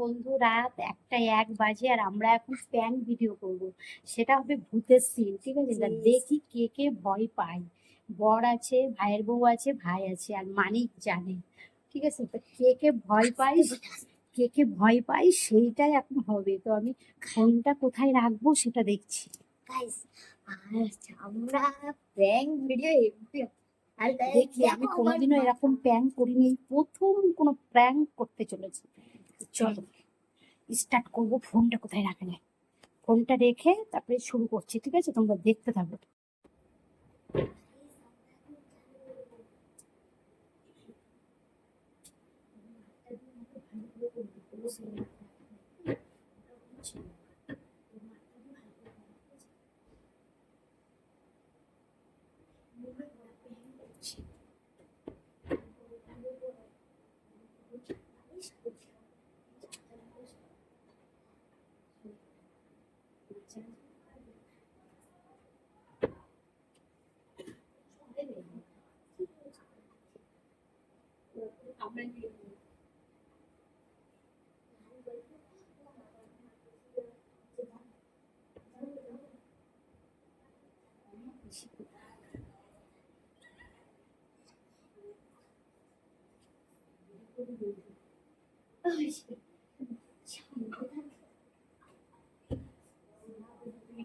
বন্ধু রাত একটা এক বাজে আর আমরা এখন প্যান ভিডিও করব। সেটা হবে ভূতের সিন ঠিক আছে? দেখি কে কে ভয় পায়। বর আছে ভাইয়ের বউ আছে ভাই আছে আর মানিক জানে ঠিক আছে? তো কে কে ভয় পায় কে কে ভয় পায় সেইটাই এখন হবে। তো আমি ফোনটা কোথায় রাখব সেটা দেখছি। গাইস আমরা প্র্যাঙ্ক ভিডিও আর দেখি আমি কোনোদিনও এরকম। প্র্যাঙ্ক করিনি। প্রথম কোনো প্র্যাঙ্ক করতে চলেছি। চলো স্টার্ট করব। ফোনটা কোথায় রাখা যায়? ফোনটা রেখে তারপরে শুরু করছি, ঠিক আছে? তোমরা দেখতে থাকো। 있지? 아이씨, 참.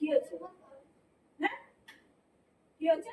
কি হয়েছে? হ্যাঁ? কি হয়েছে?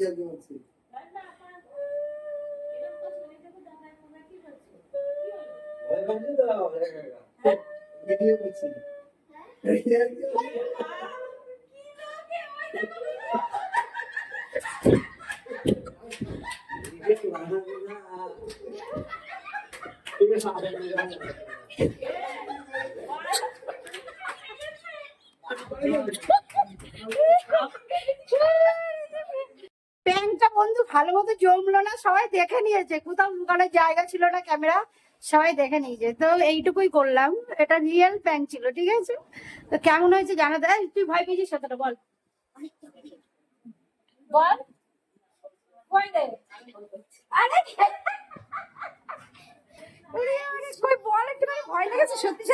না, আপা, এরকম করছে। কেন? এই প্যাংটা বন্ধু ভালো মতো জমলো না, সবাই দেখে নিয়েছে। কোথাও লুকানোর জায়গা ছিল না ক্যামেরা সবাই দেখে নিয়েছে। তো এইটুকুই করলাম। এটা রিয়েল প্যাং ছিল, ঠিক আছে? তো কেমন হয়েছে জানাতে দেয় তুই ভয় পেয়েছিস সেটা বল। বল। আরে ভয় লেগেছে সত্যি